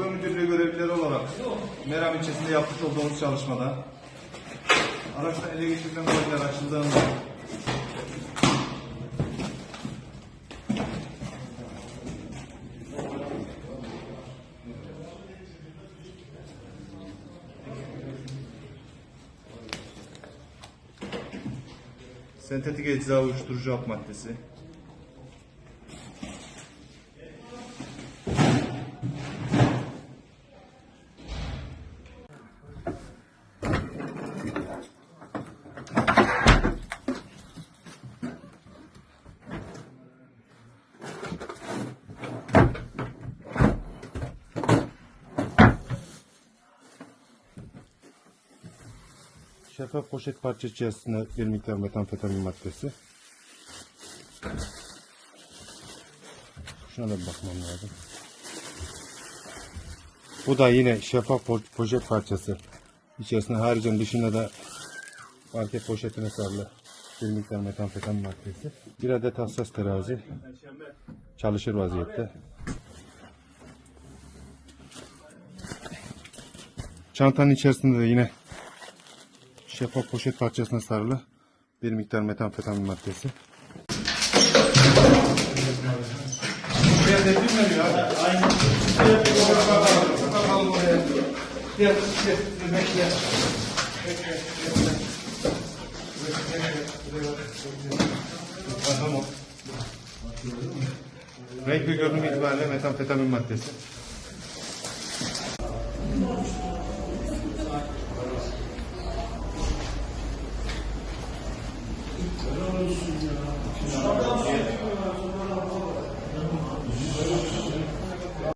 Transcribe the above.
Bölge Müdürlüğü görevlileri olarak Meram ilçesinde yapmış olduğumuz çalışmada araçtan ele geçirilen moleküller açıldığında sentetik ecza uyuşturucu hap maddesi, şeffaf poşet parça içerisinde bir miktar metamfetamin maddesi. Şuna da bir bakmam lazım. Bu da yine şeffaf po- poşet parçası. İçerisinde haricen dışında da market poşetine sarılı bir miktar metamfetamin maddesi. Bir adet hassas terazi çalışır vaziyette. Çantanın içerisinde de yine şeffaf poşet parçasına sarılı bir miktar metamfetamin maddesi. Renk ve görünüm itibariyle metamfetamin maddesi.